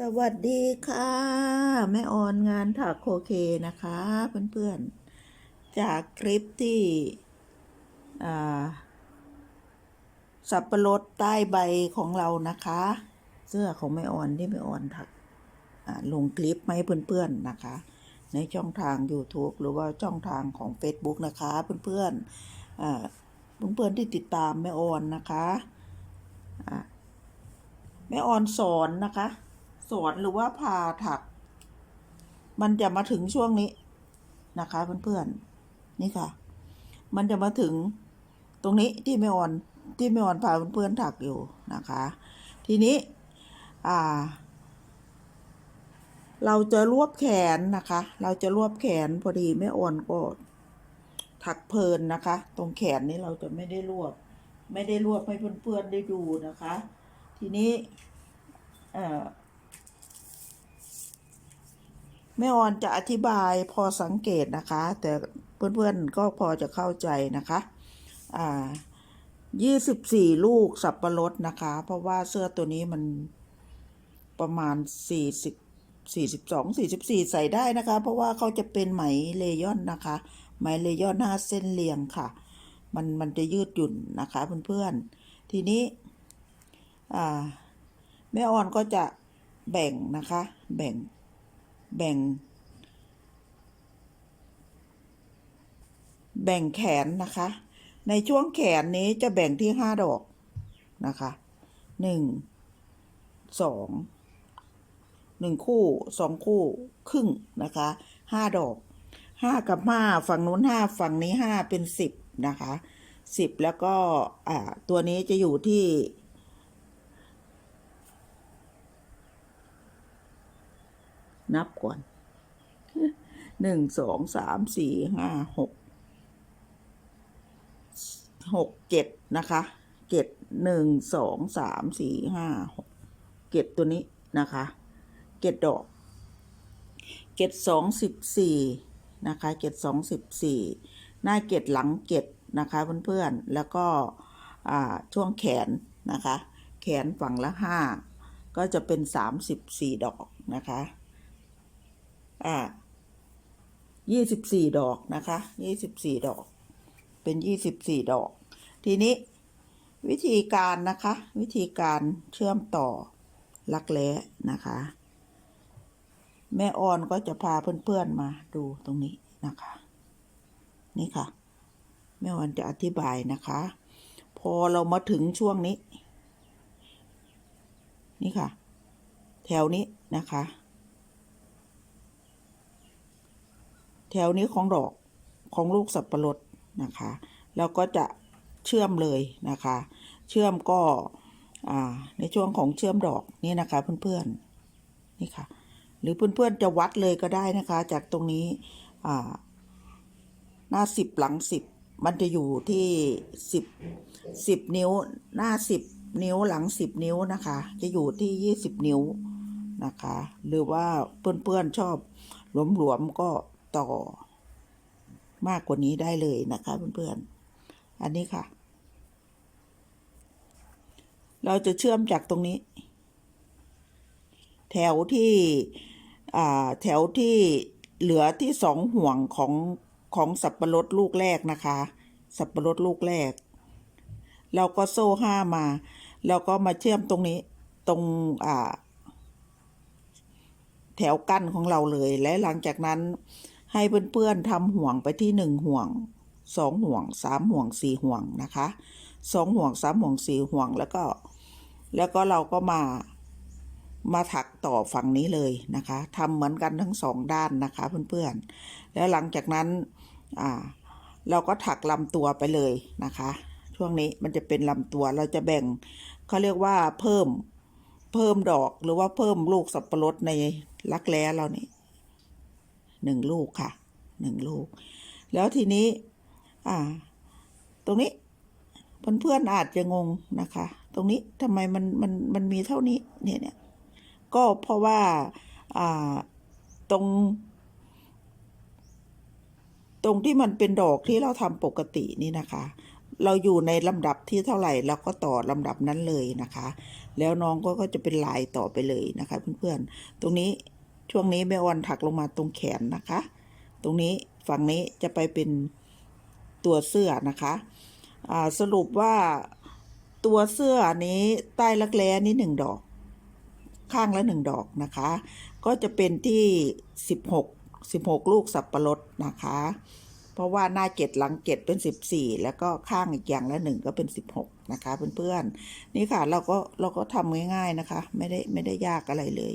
สวัสดีค่ะ แม่ออนงานถักโคเคนะคะ เพื่อนๆ จากคลิปที่สับปะรดใต้ใบของเรานะคะ เสื้อของแม่ออนที่แม่ออนถักลงคลิปมาให้เพื่อนๆนะคะ ในช่องทาง YouTube หรือว่าช่องทางของ Facebook นะคะ เพื่อนๆอ่าเพื่อนๆที่ติดตามแม่ออนนะคะแม่ออนสอนนะคะ สอนหรือว่าผ่าถัก มันจะมาถึงช่วงนี้นะคะเพื่อนๆนี่ค่ะ มันจะมาถึงตรงนี้ที่ไม่อ่อนที่ไม่อ่อนพาเพื่อนๆถักอยู่นะคะ ทีนี้อ่า เราจะรวบแขนนะคะ เราจะรวบแขนพอดีไม่อ่อนก็ถักเพลินนะคะ ตรงแขนนี้เราจะไม่ได้รวบ ไม่ได้รวบให้เพื่อนๆได้ดูนะคะ ทีนี้เอ่อ แม่ออนจะอธิบายพอสังเกตนะคะ แต่เพื่อนๆก็พอจะเข้าใจนะคะอ่ายี่สิบสี่ลูกสับปะรดนะคะ เพราะว่าเสื้อตัวนี้มันประมาณสี่สิบสี่สิบสองสี่สิบสี่ใส่ได้นะคะ เพราะว่าเขาจะเป็นไหมเลยอนนะคะ ไหมเลยอนห้าเส้นเรียงค่ะ มันมันจะยืดหยุ่นนะคะเพื่อนๆ ทีนี้อ่าแม่ออนก็จะแบ่งนะคะ แบ่ง แบ่ง แบ่งแขนนะคะ ในช่วงแขนนี้จะแบ่งที่ห้าดอกนะคะหนึ่งสองหนึ่งคู่สองคู่ครึ่งนะคะห้าดอกห้ากับห้าฝั่งนู้นห้าฝั่งนี้ห้าเป็นสิบนะคะสิบแล้วก็อ่าตัวนี้จะอยู่ที่ นับก่อนหนึ่งสองสามสี่ห้าหกหกเจ็ดนะคะเจ็ดหนึ่งสองสามสี่ห้าหกเจ็ดตัวนี้นะคะเจ็ดดอกเจ็ดสองสิบสี่นะคะเจ็ดสองสิบสี่หน้าเจ็ดหลังเจ็ดนะคะเพื่อนๆแล้วก็ช่วงแขนนะคะ แขนฝั่งละห้าก็จะเป็นสามสิบสี่ดอกนะคะ อ่ายี่สิบสี่ดอกนะคะยี่สิบสี่ดอก เป็นยี่สิบสี่ดอก ทีนี้วิธีการนะคะ วิธีการเชื่อมต่อลักแร้นะคะ แม่ออนก็จะพาเพื่อนๆมาดูตรงนี้นะคะ นี่ค่ะ แม่ออนจะอธิบายนะคะ พอเรามาถึงช่วงนี้ นี่ค่ะ แถวนี้นะคะ แถวนี้ของดอกของลูกสับปะรดนะคะแล้วก็จะเชื่อมเลยนะคะ เชื่อมก็ในช่วงของเชื่อมดอกนี่นะคะเพื่อนๆนี่ค่ะ หรือเพื่อนๆจะวัดเลยก็ได้นะคะ จากตรงนี้หน้าสิบหลังสิบมันจะอยู่ที่สิบสิบนิ้วหน้าสิบนิ้วหลังสิบนิ้วนะคะ จะอยู่ที่ยี่สิบนิ้วนะคะ หรือว่าเพื่อนๆชอบหลวมๆก็ ต่อมากกว่านี้ได้เลยนะคะเพื่อนๆ อันนี้ค่ะ เราจะเชื่อมจากตรงนี้ แถวที่แถวที่เหลือที่สองห่วงของของสับปะรดลูกแรกนะคะ สับปะรดลูกแรก เราก็โซ่ห้ามาแล้วก็มาเชื่อมตรงนี้ตรงแถวกั้นของเราเลยและหลังจากนั้น ให้เพื่อนๆทำห่วงไปที่หนึ่งห่วงสองห่วงสามห่วงสี่ห่วงนะคะสองห่วงสามห่วงสี่ห่วงแล้วก็ แล้วก็เราก็มามาถักต่อฝั่งนี้เลยนะคะทำเหมือนกันทั้งสองด้านนะคะเพื่อนๆ แล้วหลังจากนั้นอ่าเราก็ถักลำตัวไปเลยนะคะ ช่วงนี้มันจะเป็นลำตัวเราจะแบ่งเขาเรียกว่าเพิ่มเพิ่มดอกหรือว่าเพิ่มลูกสับปะรดในรักแร้เรานี่ หนึ่งลูกค่ะหนึ่งลูก แล้วทีนี้อ่าตรงนี้เพื่อนๆอาจจะงงนะคะ ตรงนี้ทำไมมันมันมันมีเท่านี้เนี่ยเนี่ยก็เพราะว่าอ่าตรง ตรงที่มันเป็นดอกที่เราทำปกตินี่นะคะ เราอยู่ในลำดับที่เท่าไหร่เราก็ต่อลำดับนั้นเลยนะคะ แล้วน้องก็ก็จะเป็นลายต่อไปเลยนะคะ เพื่อนๆ ตรงนี้ ช่วงนี้แม่ออนถักลงมาตรงแขนนะคะ ตรงนี้ฝั่งนี้จะไปเป็นตัวเสื้อนะคะสรุปว่าตัวเสื้อนี้ใต้รักแร้นี้หนึ่งดอก ข้างละหนึ่งดอกนะคะ ก็จะเป็นที่16 16ลูกสับประรดนะคะ เพราะว่าหน้าเจ็ดหลังเจ็ดเป็น14แล้วก็ข้างอีกอย่างละหนึ่งก็เป็น16นะคะเพื่อนๆนี่ค่ะเราก็เราก็ทำง่ายๆนะคะ ไม่ได้ไม่ได้ยากอะไรเลย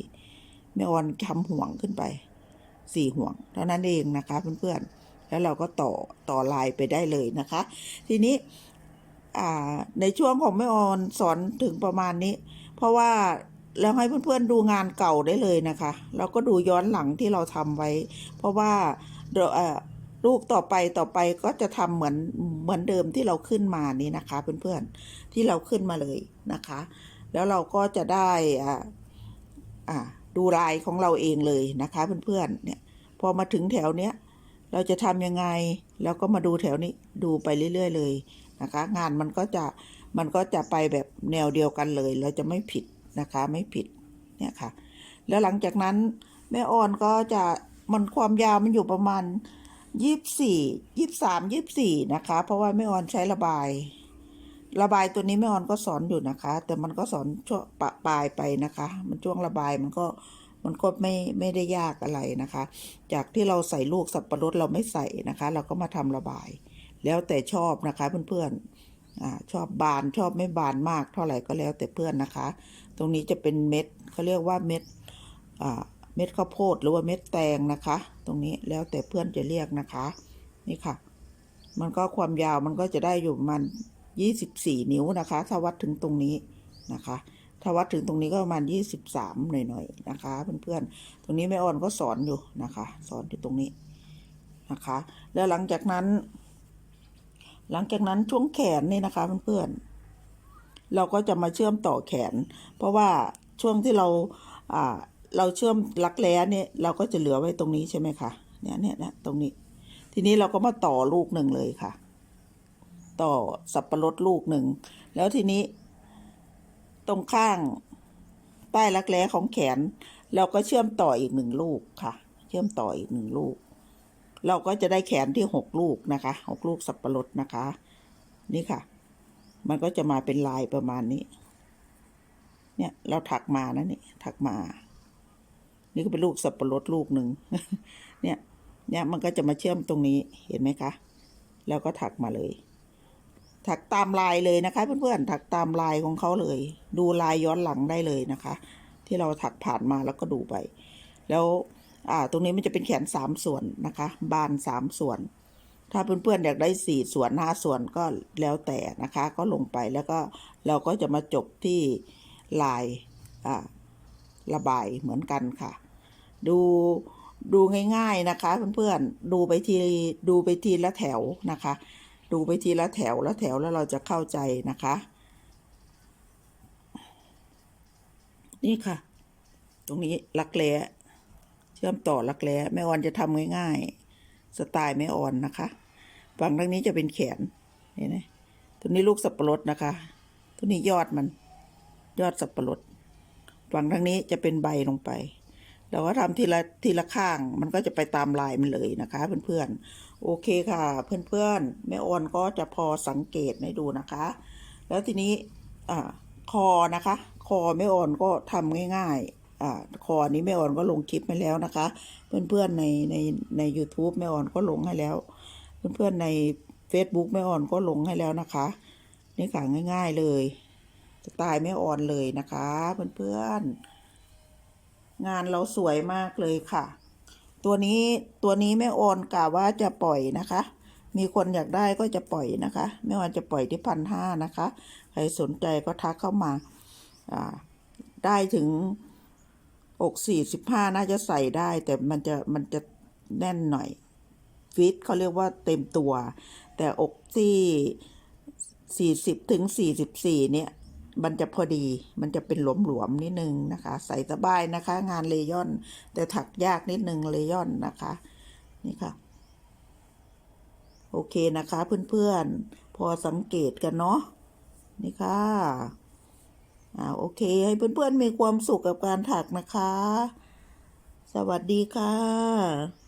แม่ออนทำห่วงขึ้นไปสี่ห่วงเท่านั้นเองนะคะเพื่อนๆแล้วเราก็ต่อต่อลายไปได้เลยนะคะ ทีนี้ในช่วงของแม่ออนสอนถึงประมาณนี้ เพราะว่าแล้วให้เพื่อนๆดูงานเก่าได้เลยนะคะแล้วก็ดูย้อนหลังที่เราทำไว้ เพราะว่าเดอะลูกต่อไปต่อไปก็จะทำเหมือนเหมือนเดิมที่เราขึ้นมานี้นะคะ เพื่อนๆที่เราขึ้นมาเลยนะคะ แล้วเราก็จะได้อ่าอ่า ดูลายของเราเองเลยนะคะเพื่อนๆเนี่ยพอมาถึงแถวเนี้ยเราจะทำยังไงแล้วก็มาดูแถวนี้ดูไปเรื่อย ๆ เลยนะคะ งานมันก็จะมันก็จะไปแบบแนวเดียวกันเลย เราจะไม่ผิดนะคะไม่ผิดเนี่ยค่ะ แล้วหลังจากนั้นแม่ออนก็จะมันความยาวมันอยู่ประมาณยี่สี่ยี่สามยี่สี่นะคะ เพราะว่าแม่ออนใช้ระบาย ระบายตัวนี้แม่ออนก็สอนอยู่นะคะ แต่มันก็สอนช่วงปะปลายไปนะคะ มันช่วงระบายมันก็มันก็ไม่ไม่ได้ยากอะไรนะคะ จากที่เราใส่ลูกสับปะรดเราไม่ใส่นะคะ เราก็มาทำระบาย แล้วแต่ชอบนะคะเพื่อนๆอ่าชอบบานชอบไม่บานมากเท่าไหร่ก็แล้วแต่เพื่อนนะคะ ตรงนี้จะเป็นเม็ดเขาเรียกว่าเม็ดเม็ดข้าวโพดหรือว่าเม็ดแตงนะคะ ตรงนี้แล้วแต่เพื่อนจะเรียกนะคะ นี่ค่ะ มันก็ความยาวมันก็จะได้อยู่มัน ยี่สิบสี่นิ้วนะคะ ถ้าวัดถึงตรงนี้นะคะ ถ้าวัดถึงตรงนี้ก็ประมาณยี่สิบสามหน่อยๆนะคะเพื่อนๆ ตรงนี้แม่อ่อนก็สอนอยู่นะคะ สอนอยู่ตรงนี้นะคะ แล้วหลังจากนั้น หลังจากนั้นช่วงแขนนี่นะคะเพื่อนๆ เราก็จะมาเชื่อมต่อแขน เพราะว่าช่วงที่เราอ่าเราเชื่อมรักแร้เนี่ยเราก็จะเหลือไว้ตรงนี้ใช่ไหมคะเนี่ยเนี่ยเนี่ยตรงนี้ ทีนี้เราก็มาต่อลูกหนึ่งเลยค่ะ ต่อสับปะรดลูกหนึ่ง แล้วทีนี้ ตรงข้างใต้รักแร้ของแขน เราก็เชื่อมต่ออีกหนึ่งลูกค่ะ เชื่อมต่ออีกหนึ่งลูก เราก็จะได้แขนที่หกลูกนะคะหกลูกสับปะรดนะคะ นี่ค่ะ มันก็จะมาเป็นลายประมาณนี้ เนี่ยเราถักมานะนี่ถักมา นี่ก็เป็นลูกสับปะรดลูกหนึ่งเนี่ยเนี่ยมันก็จะมาเชื่อมตรงนี้เห็นไหมคะ แล้วก็ถักมาเลย ถักตามลายเลยนะคะ เพื่อนๆถักตามลายของเขาเลย ดูลายย้อนหลังได้เลยนะคะ ที่เราถักผ่านมาแล้วก็ดูไป แล้วอ่าตรงนี้มันจะเป็นแขนสามส่วนนะคะ บานสามส่วน ถ้าเพื่อนๆอยากได้สี่ส่วนห้าส่วนก็แล้วแต่นะคะ ก็ลงไปแล้วก็เราก็จะมาจบที่ลายอ่าระบายเหมือนกันค่ะ ดูดูง่าย ๆนะคะ เพื่อนๆดูไปทีดูไปทีละแถวนะคะ ดูไปทีละแถวละแถวแล้วเราจะเข้าใจนะคะ นี่ค่ะ ตรงนี้ลักแร้เชื่อมต่อลักแร้แม่ออนจะทำง่ายๆ สไตล์แม่ออนนะคะฝั่งทางนี้จะเป็นแขนเห็นไหมตัวนี้ลูกสับปะรดนะคะตัวนี้ยอดมัน ยอดสับปะรดฝั่งทางนี้จะเป็นใบลงไป เราก็ทำทีละทีละข้าง มันก็จะไปตามลายมันเลยนะคะ เพื่อนๆ โอเคค่ะ เพื่อนๆแม่ออนก็จะพอสังเกตให้ดูนะคะ แล้วทีนี้อ่าคอนะคะ คอแม่ออนก็ทำง่ายๆอ่าคอนี้แม่ออนก็ลงคลิปไปแล้วนะคะ เพื่อนๆในในใน u t u b e แม่ออนก็ลงให้แล้ว เพื่อนๆใน Facebook แม่ออนก็ลงให้แล้วนะคะ นี่ค่ะง่าย ๆเลยสไตล์แม่ออนเลยนะคะ เพื่อนๆ งานเราสวยมากเลยค่ะ ตัวนี้ตัวนี้แม่ออนกะว่าจะปล่อยนะคะ มีคนอยากได้ก็จะปล่อยนะคะแม่ออนจะปล่อยที่พันห้านะคะ ใครสนใจก็ทักเข้ามาได้ถึงอกสี่สิบห้าน่าจะใส่ได้ แต่มันจะมันจะแน่นหน่อยฟิตเขาเรียกว่าเต็มตัว แต่อกที่สี่สิบถึงสี่สิบสี่เนี่ย มันจะพอดี มันจะเป็นหลวมๆนิดนึงนะคะ ใส่สบายนะคะ งานเลยอน แต่ถักยากนิดนึงเลยอนนะคะ นี่ค่ะ โอเคนะคะเพื่อนๆ พอสังเกตกันเนาะ นี่ค่ะ อ่าโอเค ให้เพื่อนๆมีความสุขกับการถักนะคะ สวัสดีค่ะ